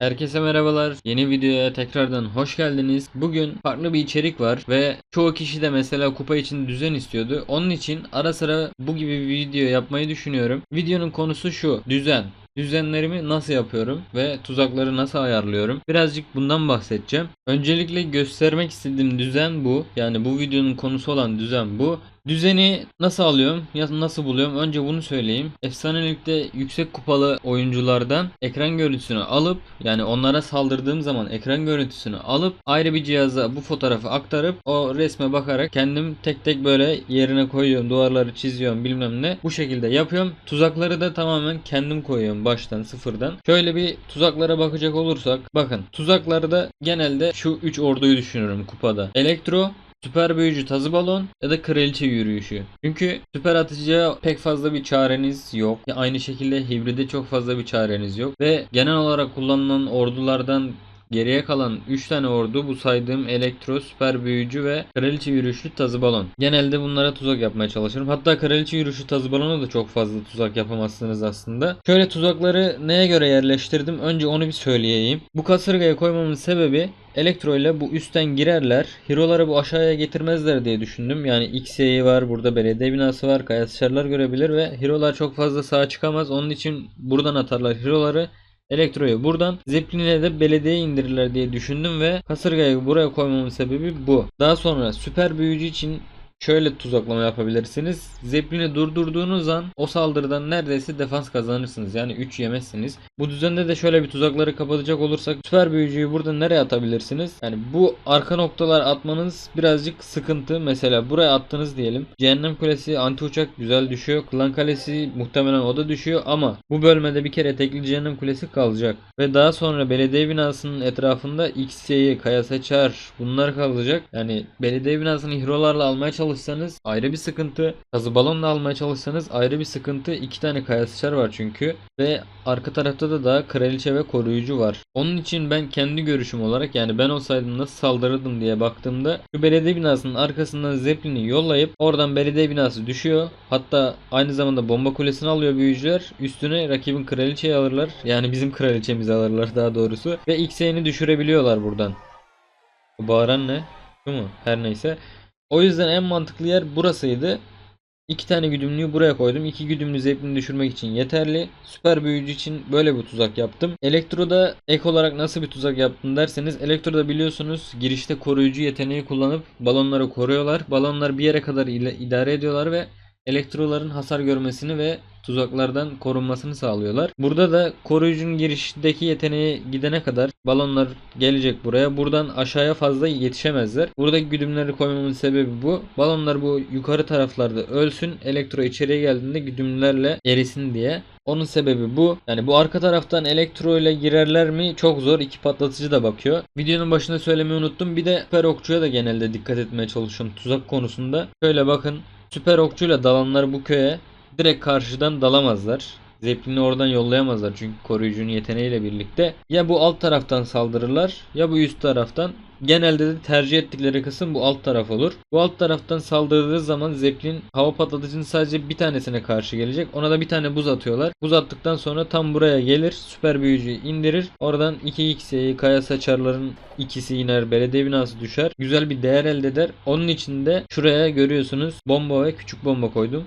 Herkese merhabalar. Yeni videoya tekrardan hoş geldiniz. Bugün farklı bir içerik var ve çoğu kişi de mesela kupa için düzen istiyordu. Onun için ara sıra bu gibi bir video yapmayı düşünüyorum. Videonun konusu şu. Düzen. Düzenlerimi nasıl yapıyorum ve tuzakları nasıl ayarlıyorum? Birazcık bundan bahsedeceğim. Öncelikle göstermek istediğim düzen bu. Yani bu videonun konusu olan düzen bu. Düzeni nasıl alıyorum ya nasıl buluyorum önce bunu söyleyeyim. Efsanelikte yüksek kupalı oyunculardan ekran görüntüsünü alıp yani onlara saldırdığım zaman ekran görüntüsünü alıp ayrı bir cihaza bu fotoğrafı aktarıp o resme bakarak kendim tek tek böyle yerine koyuyorum duvarları çiziyorum bilmem ne bu şekilde yapıyorum. Tuzakları da tamamen kendim koyuyorum baştan sıfırdan. Şöyle bir tuzaklara bakacak olursak bakın tuzaklarda genelde şu 3 orduyu düşünüyorum kupada. Elektro, Süper büyücü tazı balon ya da kraliçe yürüyüşü. Çünkü süper atıcıya pek fazla bir çareniz yok. Aynı şekilde hibride çok fazla bir çareniz yok. Ve genel olarak kullanılan ordulardan Geriye kalan 3 tane ordu bu saydığım elektro, süper büyücü ve kraliçe yürüyüşlü tazı balon. Genelde bunlara tuzak yapmaya çalışırım. Hatta kraliçe yürüyüşlü tazı balona da çok fazla tuzak yapamazsınız aslında. Şöyle tuzakları neye göre yerleştirdim? Önce onu bir söyleyeyim. Bu kasırgaya koymamın sebebi Elektro ile bu üstten girerler. Hero'ları bu aşağıya getirmezler diye düşündüm. Yani XY'yi var, burada belediye binası var, kaya sıçarlar görebilir ve Hero'lar çok fazla sağa çıkamaz. Onun için buradan atarlar Hero'ları. Elektroyu buradan Zeppelin'e de belediye indirirler diye düşündüm ve kasırgayı buraya koymamın sebebi bu. Daha sonra süper büyücü için şöyle tuzaklama yapabilirsiniz. Zeppelin'i durdurduğunuz an o saldırıdan neredeyse defans kazanırsınız. Yani 3 yemezsiniz. Bu düzende de şöyle bir tuzakları kapatacak olursak süper büyücüyü burada nereye atabilirsiniz? Yani bu arka noktalar atmanız birazcık sıkıntı. Mesela buraya attınız diyelim. Cehennem Kulesi anti uçak güzel düşüyor. Klan Kalesi muhtemelen o da düşüyor ama bu bölmede bir kere tekli Cehennem Kulesi kalacak. Ve daha sonra belediye binasının etrafında XY'yi, Kaya Seçer bunlar kalacak. Yani belediye binasını hero'larla almaya çalışsanız ayrı bir sıkıntı. Kazı balonla almaya çalışsanız ayrı bir sıkıntı. İki tane Kaya Seçer var çünkü. Ve arka tarafta da daha kraliçe ve koruyucu var. Onun için ben kendi görüşüm olarak yani ben olsaydım nasıl saldırırdım diye baktığımda şu belediye binasının arkasından Zeppelin'i yollayıp oradan belediye binası düşüyor. Hatta aynı zamanda bomba kulesini alıyor büyücüler. Üstüne rakibin kraliçeyi alırlar. Yani bizim kraliçemizi alırlar daha doğrusu. Ve X'ini düşürebiliyorlar buradan. Bu bağıran ne? Şu mu? Her neyse. O yüzden en mantıklı yer burasıydı. İki tane güdümlüyü buraya koydum. İki güdümlü zeplini düşürmek için yeterli. Süper büyücü için böyle bir tuzak yaptım. Elektroda ek olarak nasıl bir tuzak yaptım derseniz Elektroda biliyorsunuz girişte koruyucu yeteneği kullanıp balonları koruyorlar. Balonlar bir yere kadar idare ediyorlar ve elektroların hasar görmesini ve tuzaklardan korunmasını sağlıyorlar. Burada da koruyucunun girişteki yeteneği gidene kadar balonlar gelecek buraya. Buradan aşağıya fazla yetişemezler. Buradaki güdümleri koymamın sebebi bu. Balonlar bu yukarı taraflarda ölsün. Elektro içeriye geldiğinde güdümlerle erisin diye. Onun sebebi bu. Yani bu arka taraftan elektro ile girerler mi çok zor. İki patlatıcı da bakıyor. Videonun başında söylemeyi unuttum. Bir de süper okçuya da genelde dikkat etmeye çalışıyorum tuzak konusunda. Şöyle bakın. Süper okçuyla dalanlar bu köye direkt karşıdan dalamazlar. Zeppelin'i oradan yollayamazlar çünkü koruyucunun yeteneğiyle birlikte. Ya bu alt taraftan saldırırlar ya bu üst taraftan. Genelde de tercih ettikleri kısım bu alt taraf olur. Bu alt taraftan saldırdığı zaman Zeppelin hava patlatıcının sadece bir tanesine karşı gelecek. Ona da bir tane buz atıyorlar. Buz attıktan sonra tam buraya gelir. Süper büyücüyü indirir. Oradan 2x'yi kaya saçarların ikisi iner. Belediye binası düşer. Güzel bir değer elde eder. Onun için de şuraya görüyorsunuz bomba ve küçük bomba koydum.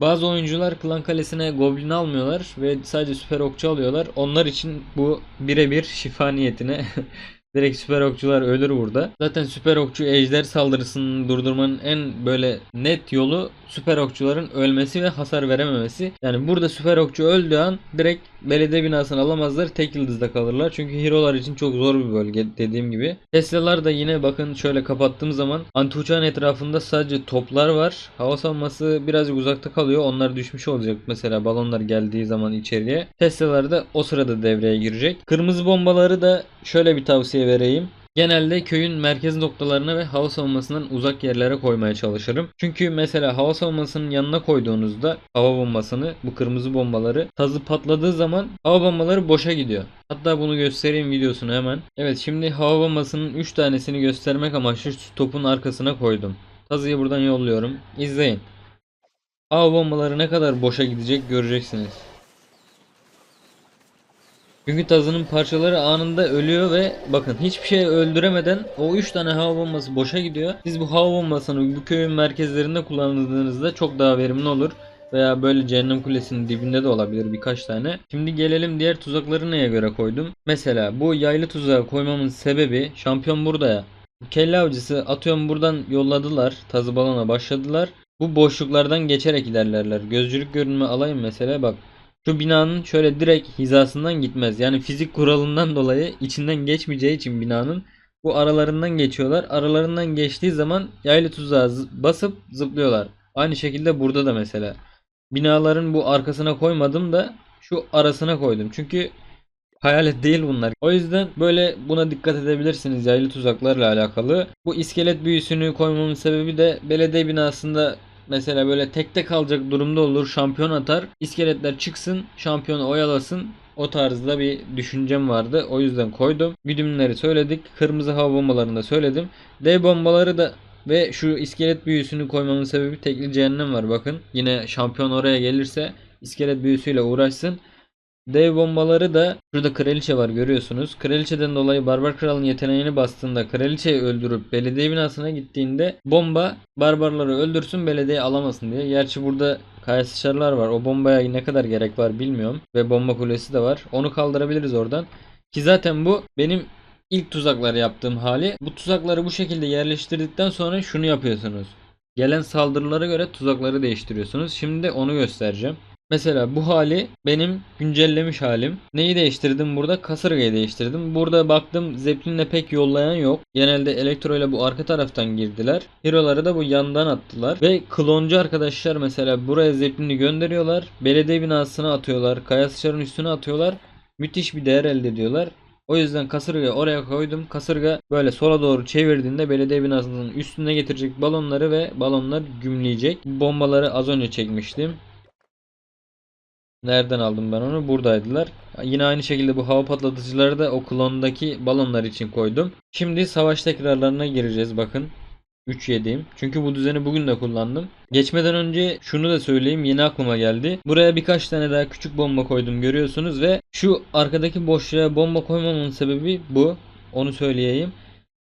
Bazı oyuncular klan kalesine goblin almıyorlar ve sadece süper okçu alıyorlar. Onlar için bu birebir şifa niyetine. Direkt süper okçular ölür burada. Zaten süper okçu ejder saldırısını durdurmanın en böyle net yolu süper okçuların ölmesi ve hasar verememesi. Yani burada süper okçu öldüğü an direkt belediye binasını alamazlar. Tek yıldızda kalırlar. Çünkü hero'lar için çok zor bir bölge dediğim gibi. Tesla'lar da yine bakın şöyle kapattığım zaman anti uçağın etrafında sadece toplar var. Hava savunması birazcık uzakta kalıyor. Onlar düşmüş olacak mesela balonlar geldiği zaman içeriye. Tesla'lar da o sırada devreye girecek. Kırmızı bombaları da şöyle bir tavsiye vereyim. Genelde köyün merkez noktalarına ve hava savunmasından uzak yerlere koymaya çalışırım. Çünkü mesela hava savunmasının yanına koyduğunuzda hava bombasını bu kırmızı bombaları tazı patladığı zaman hava bombaları boşa gidiyor. Hatta bunu göstereyim videosunu hemen. Evet şimdi hava bombasının 3 tanesini göstermek amaçlı topun arkasına koydum. Tazıyı buradan yolluyorum. İzleyin. Hava bombaları ne kadar boşa gidecek göreceksiniz. Çünkü tazının parçaları anında ölüyor ve bakın hiçbir şey öldüremeden o 3 tane hava bombası boşa gidiyor. Siz bu hava bombasını bu köyün merkezlerinde kullandığınızda çok daha verimli olur. Veya böyle cehennem kulesinin dibinde de olabilir birkaç tane. Şimdi gelelim diğer tuzakları neye göre koydum. Mesela bu yaylı tuzağı koymamın sebebi şampiyon burada ya. Kelle avcısı atıyorum buradan yolladılar. Tazı balona başladılar. Bu boşluklardan geçerek ilerlerler. Gözcülük görünümü alayım mesela bak. Şu binanın şöyle direkt hizasından gitmez. Yani fizik kuralından dolayı içinden geçmeyeceği için binanın bu aralarından geçiyorlar. Aralarından geçtiği zaman yaylı tuzağı zı- basıp zıplıyorlar. Aynı şekilde burada da mesela. Binaların bu arkasına koymadım da şu arasına koydum. Çünkü hayalet değil bunlar. O yüzden böyle buna dikkat edebilirsiniz yaylı tuzaklarla alakalı. Bu iskelet büyüsünü koymamın sebebi de belediye binasında mesela böyle tekte kalacak durumda olur. Şampiyon atar. İskeletler çıksın, şampiyonu oyalasın. O tarzda bir düşüncem vardı. O yüzden koydum. Güdümleri söyledik. Kırmızı hava bombalarını da söyledim. D bombaları da ve şu iskelet büyüsünü koymamın sebebi tekli cehennem var bakın. Yine şampiyon oraya gelirse iskelet büyüsüyle uğraşsın. Dev bombaları da şurada kraliçe var görüyorsunuz. Kraliçeden dolayı barbar kralın yeteneğini bastığında kraliçeyi öldürüp belediye binasına gittiğinde bomba barbarları öldürsün belediye alamasın diye. Gerçi burada kaya var. O bombaya ne kadar gerek var bilmiyorum. Ve bomba kulesi de var. Onu kaldırabiliriz oradan. Ki zaten bu benim ilk tuzakları yaptığım hali. Bu tuzakları bu şekilde yerleştirdikten sonra şunu yapıyorsunuz. Gelen saldırılara göre tuzakları değiştiriyorsunuz. Şimdi onu göstereceğim. Mesela bu hali benim güncellemiş halim. Neyi değiştirdim burada? Kasırgayı değiştirdim. Burada baktım Zeppelin'le pek yollayan yok. Genelde Elektro ile bu arka taraftan girdiler. Hero'ları da bu yandan attılar. Ve kloncu arkadaşlar mesela buraya Zeppelin'i gönderiyorlar. Belediye binasına atıyorlar. Kaya sıçarın üstüne atıyorlar. Müthiş bir değer elde ediyorlar. O yüzden kasırgayı oraya koydum. Kasırga böyle sola doğru çevirdiğinde belediye binasının üstüne getirecek balonları ve balonlar gümleyecek. Bombaları az önce çekmiştim. Nereden aldım ben onu? Buradaydılar. Yine aynı şekilde bu hava patlatıcıları da o klondaki balonlar için koydum. Şimdi savaş tekrarlarına gireceğiz bakın. 3 yediğim. Çünkü bu düzeni bugün de kullandım. Geçmeden önce şunu da söyleyeyim yeni aklıma geldi. Buraya birkaç tane daha küçük bomba koydum görüyorsunuz ve şu arkadaki boşluğa bomba koymamın sebebi bu. Onu söyleyeyim.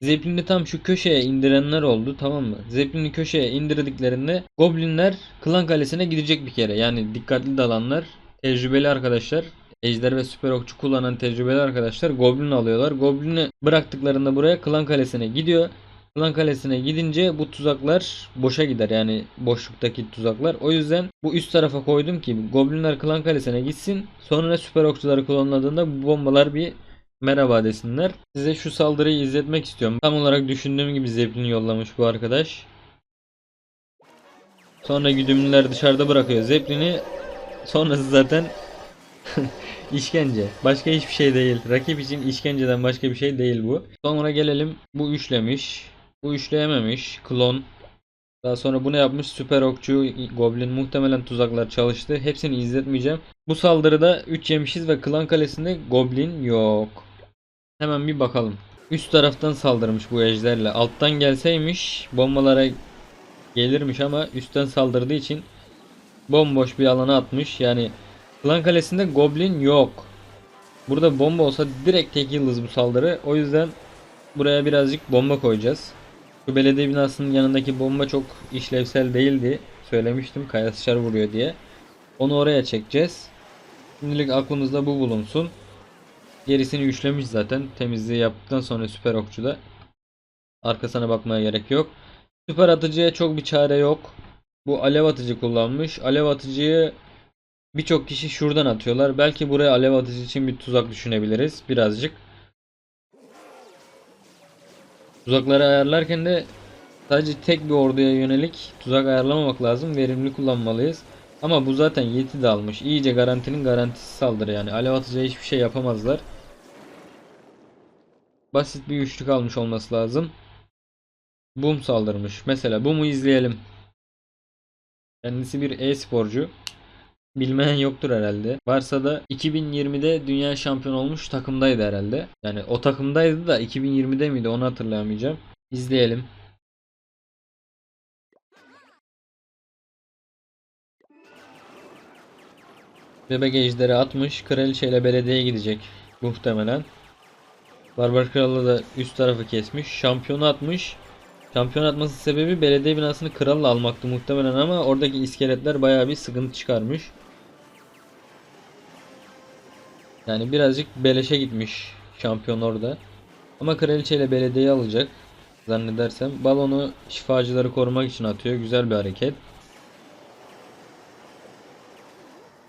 Zeppelin'i tam şu köşeye indirenler oldu tamam mı? Zeppelin'i köşeye indirdiklerinde Goblinler Klan Kalesi'ne gidecek bir kere. Yani dikkatli dalanlar, tecrübeli arkadaşlar, Ejder ve Süper Okçu kullanan tecrübeli arkadaşlar Goblin alıyorlar. Goblin'i bıraktıklarında buraya Klan Kalesi'ne gidiyor. Klan Kalesi'ne gidince bu tuzaklar boşa gider yani boşluktaki tuzaklar. O yüzden bu üst tarafa koydum ki Goblinler Klan Kalesi'ne gitsin. Sonra Süper Okçuları kullanıldığında bu bombalar bir merhaba desinler. Size şu saldırıyı izletmek istiyorum. Tam olarak düşündüğüm gibi Zeppelin yollamış bu arkadaş. Sonra güdümlüler dışarıda bırakıyor Zeppelin'i. Sonrası zaten işkence. Başka hiçbir şey değil. Rakip için işkenceden başka bir şey değil bu. Sonra gelelim bu üçlemiş. Bu üçleyememiş. Klon. Daha sonra bunu yapmış süper okçu goblin muhtemelen tuzaklar çalıştı. Hepsini izletmeyeceğim. Bu saldırıda 3 yemişiz ve klan kalesinde goblin yok. Hemen bir bakalım. Üst taraftan saldırmış bu ejderle. Alttan gelseymiş bombalara gelirmiş ama üstten saldırdığı için bomboş bir alana atmış. Yani klan kalesinde goblin yok. Burada bomba olsa direkt tek yıldız bu saldırı. O yüzden buraya birazcık bomba koyacağız. Şu belediye binasının yanındaki bomba çok işlevsel değildi. Söylemiştim kaya sıçar vuruyor diye. Onu oraya çekeceğiz. Şimdilik aklımızda bu bulunsun. Gerisini üçlemiş zaten. Temizliği yaptıktan sonra süper okçuda. Arkasına bakmaya gerek yok. Süper atıcıya çok bir çare yok. Bu alev atıcı kullanmış. Alev atıcıyı birçok kişi şuradan atıyorlar. Belki buraya alev atıcı için bir tuzak düşünebiliriz. Birazcık. Tuzakları ayarlarken de sadece tek bir orduya yönelik tuzak ayarlamamak lazım. Verimli kullanmalıyız. Ama bu zaten yeti de almış. İyice garantinin garantisi saldırı yani. Alev atıcıya hiçbir şey yapamazlar. Basit bir üçlük almış olması lazım. Boom saldırmış. Mesela Boom'u izleyelim. Kendisi bir e-sporcu. Bilmeyen yoktur herhalde. Varsa da 2020'de dünya şampiyon olmuş takımdaydı herhalde. Yani o takımdaydı da 2020'de miydi onu hatırlayamayacağım. İzleyelim. Bebek ejderi atmış. Kraliçeyle belediyeye gidecek. Muhtemelen. Barbar Kralı da üst tarafı kesmiş. Şampiyonu atmış. Şampiyon atması sebebi belediye binasını kralla almaktı muhtemelen ama oradaki iskeletler bayağı bir sıkıntı çıkarmış. Yani birazcık beleşe gitmiş şampiyon orada. Ama kraliçe ile belediyeyi alacak zannedersem. Balonu şifacıları korumak için atıyor. Güzel bir hareket.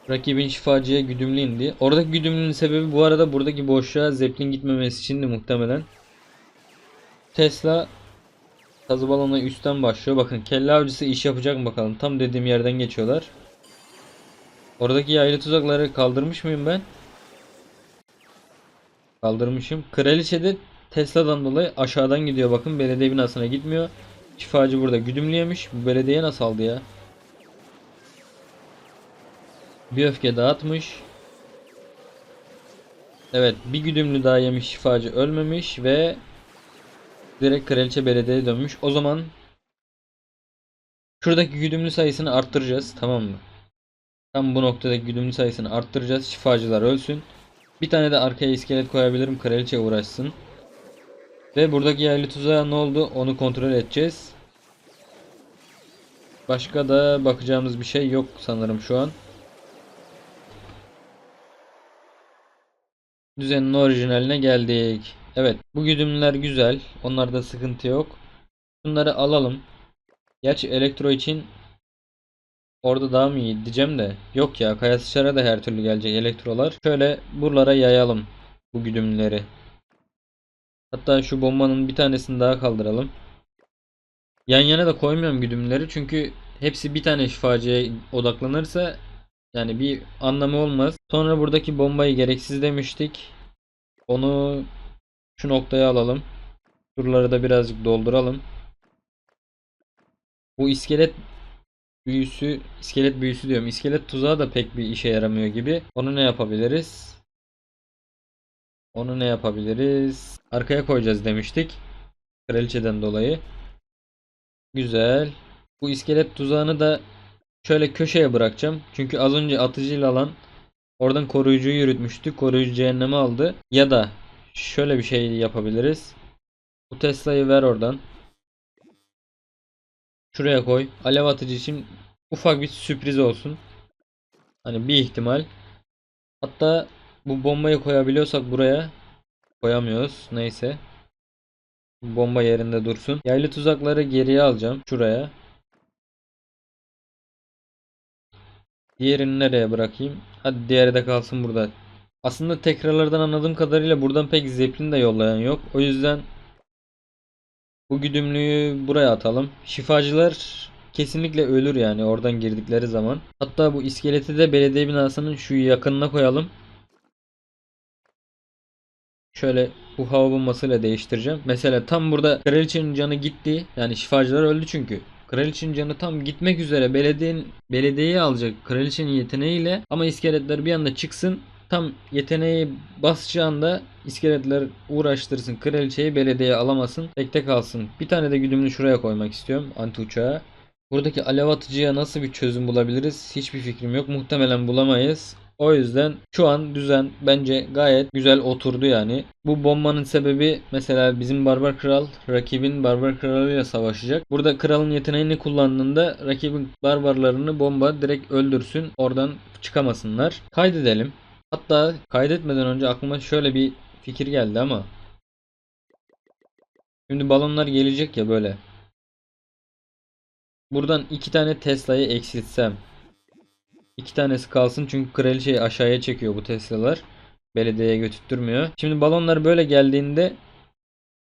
Rakibin şifacıya güdümlü indi. Oradaki güdümlünün sebebi bu arada buradaki boşluğa zeplin gitmemesi içindi muhtemelen. Tesla kazı balona üstten başlıyor. Bakın kelle avcısı iş yapacak mı bakalım. Tam dediğim yerden geçiyorlar. Oradaki yaylı tuzakları kaldırmış mıyım ben? Kaldırmışım. Kraliçe de Tesla'dan dolayı aşağıdan gidiyor. Bakın belediye binasına gitmiyor. Şifacı burada güdümleyemiş. Bu belediye nasıl aldı ya? Bir öfke dağıtmış. Evet bir güdümlü daha yemiş şifacı ölmemiş ve direkt kraliçe belediyeye dönmüş. O zaman şuradaki güdümlü sayısını arttıracağız tamam mı? Tam bu noktadaki güdümlü sayısını arttıracağız. Şifacılar ölsün. Bir tane de arkaya iskelet koyabilirim. Kraliçe uğraşsın. Ve buradaki yaylı tuzağa ne oldu onu kontrol edeceğiz. Başka da bakacağımız bir şey yok sanırım şu an. Düzenin orijinaline geldik. Evet bu güdümler güzel. Onlarda sıkıntı yok. Bunları alalım. Gerçi elektro için orada daha mı iyi diyeceğim de. Yok ya kaya sıçrara da her türlü gelecek elektrolar. Şöyle buralara yayalım bu güdümleri. Hatta şu bombanın bir tanesini daha kaldıralım. Yan yana da koymuyorum güdümleri çünkü hepsi bir tane şifacıya odaklanırsa yani bir anlamı olmaz. Sonra buradaki bombayı gereksiz demiştik. Onu şu noktaya alalım. Şuraları da birazcık dolduralım. Bu iskelet büyüsü, iskelet büyüsü diyorum. İskelet tuzağı da pek bir işe yaramıyor gibi. Onu ne yapabiliriz? Onu ne yapabiliriz? Arkaya koyacağız demiştik. Kraliçeden dolayı. Güzel. Bu iskelet tuzağını da şöyle köşeye bırakacağım. Çünkü az önce atıcıyla alan oradan koruyucuyu yürütmüştük. Koruyucu cehenneme aldı. Ya da şöyle bir şey yapabiliriz. Bu Tesla'yı ver oradan. Şuraya koy. Alev atıcı için ufak bir sürpriz olsun. Hani bir ihtimal. Hatta bu bombayı koyabiliyorsak buraya koyamıyoruz. Neyse. Bomba yerinde dursun. Yaylı tuzakları geriye alacağım. Şuraya. Diğerini nereye bırakayım? Hadi diğeri de kalsın burada. Aslında tekrarlardan anladığım kadarıyla buradan pek zeplin de yollayan yok. O yüzden bu güdümlüyü buraya atalım. Şifacılar kesinlikle ölür yani oradan girdikleri zaman. Hatta bu iskeleti de belediye binasının şu yakınına koyalım. Şöyle bu hava bombasıyla değiştireceğim. Mesela tam burada kraliçenin canı gitti. Yani şifacılar öldü çünkü. Kraliçenin canı tam gitmek üzere belediyenin belediyeyi alacak kraliçenin yeteneğiyle ama iskeletler bir anda çıksın. Tam yeteneği basacağında iskeletler uğraştırsın kraliçeyi belediyeye alamasın. Tekte kalsın. Bir tane de güdümlü şuraya koymak istiyorum anti uçağa. Buradaki alev atıcıya nasıl bir çözüm bulabiliriz? Hiçbir fikrim yok. Muhtemelen bulamayız. O yüzden şu an düzen bence gayet güzel oturdu yani. Bu bombanın sebebi mesela bizim Barbar Kral rakibin Barbar Kralı'yla savaşacak. Burada kralın yeteneğini kullandığında rakibin barbarlarını bomba direkt öldürsün. Oradan çıkamasınlar. Kaydedelim. Hatta kaydetmeden önce aklıma şöyle bir fikir geldi ama. Şimdi balonlar gelecek ya böyle. Buradan iki tane Tesla'yı eksiltsem. İki tanesi kalsın çünkü kraliçeyi aşağıya çekiyor bu Tesla'lar. Belediyeye götürtmüyor. Şimdi balonlar böyle geldiğinde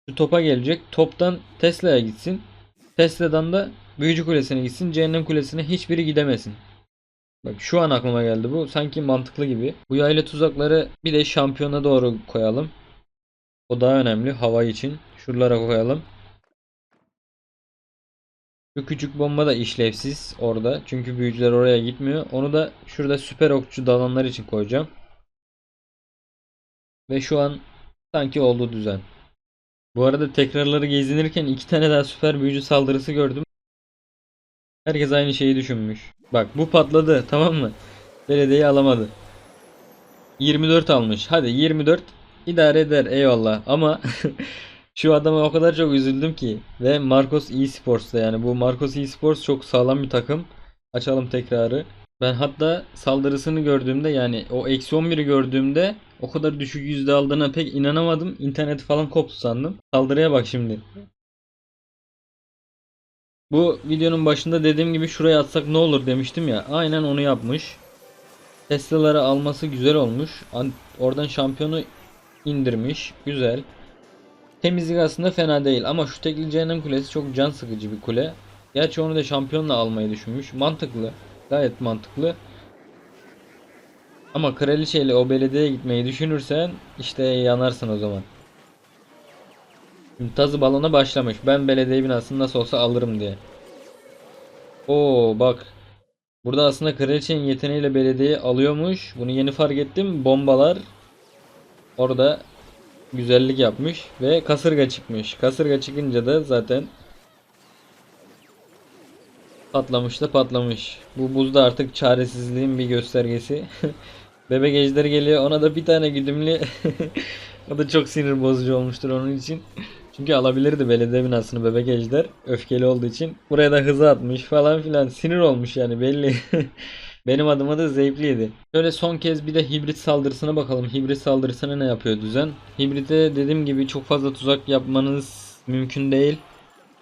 şu topa gelecek. Toptan Tesla'ya gitsin. Tesla'dan da Büyücü Kulesi'ne gitsin. Cehennem Kulesi'ne hiçbiri gidemesin. Bak şu an aklıma geldi bu. Sanki mantıklı gibi. Bu yaylı tuzakları bir de şampiyona doğru koyalım. O daha önemli hava için. Şuralara koyalım. Şu küçük bomba da işlevsiz orada. Çünkü büyücüler oraya gitmiyor. Onu da şurada süper okçu dalanlar için koyacağım. Ve şu an sanki oldu düzen. Bu arada tekrarları gezinirken iki tane daha süper büyücü saldırısı gördüm. Herkes aynı şeyi düşünmüş. Bak bu patladı tamam mı? Belediyeyi alamadı. 24 almış. Hadi 24 idare eder eyvallah ama şu adama o kadar çok üzüldüm ki ve Marcos eSports'ta yani bu Marcos eSports çok sağlam bir takım. Açalım tekrarı. Ben hatta saldırısını gördüğümde yani o eksi 11'i gördüğümde o kadar düşük yüzde aldığına pek inanamadım. İnternet falan koptu sandım. Saldırıya bak şimdi. Bu videonun başında dediğim gibi şuraya atsak ne olur demiştim ya. Aynen onu yapmış. Tesla'ları alması güzel olmuş. An- Oradan şampiyonu indirmiş. Güzel. Temizlik aslında fena değil ama şu tekli cehennem kulesi çok can sıkıcı bir kule. Gerçi onu da şampiyonla almayı düşünmüş. Mantıklı. Gayet mantıklı. Ama kraliçeyle o belediyeye gitmeyi düşünürsen işte yanarsın o zaman. Tazı balona başlamış. Ben belediye binasını nasıl olsa alırım diye. Oo bak. Burada aslında kraliçenin yeteneğiyle belediyeyi alıyormuş. Bunu yeni fark ettim. Bombalar orada güzellik yapmış ve kasırga çıkmış. Kasırga çıkınca da zaten patlamış da patlamış. Bu buzda artık çaresizliğin bir göstergesi. Bebek ejderi geliyor. Ona da bir tane güdümlü. o da çok sinir bozucu olmuştur onun için. Çünkü alabilirdi belediye binasını bebek ejder. Öfkeli olduğu için. Buraya da hızı atmış falan filan. Sinir olmuş yani belli. Benim adıma da zevkliydi. Şöyle son kez bir de hibrit saldırısına bakalım. Hibrit saldırısına ne yapıyor düzen? Hibrite dediğim gibi çok fazla tuzak yapmanız mümkün değil.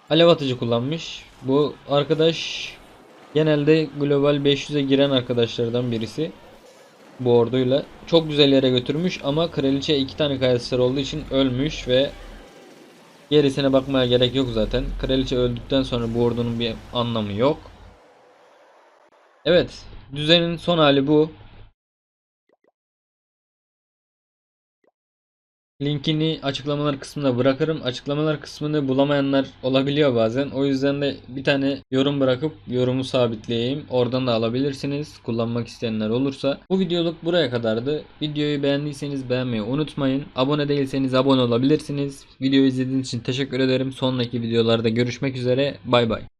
Alev atıcı kullanmış. Bu arkadaş genelde global 500'e giren arkadaşlardan birisi. Bu orduyla. Çok güzel yere götürmüş ama kraliçe iki tane kayasılar olduğu için ölmüş ve gerisine bakmaya gerek yok zaten. Kraliçe öldükten sonra bu ordunun bir anlamı yok. Evet. Düzenin son hali bu. Linkini açıklamalar kısmına bırakırım. Açıklamalar kısmını bulamayanlar olabiliyor bazen. O yüzden de bir tane yorum bırakıp yorumu sabitleyeyim. Oradan da alabilirsiniz. Kullanmak isteyenler olursa. Bu videoluk buraya kadardı. Videoyu beğendiyseniz beğenmeyi unutmayın. Abone değilseniz abone olabilirsiniz. Videoyu izlediğiniz için teşekkür ederim. Sonraki videolarda görüşmek üzere. Bay bay.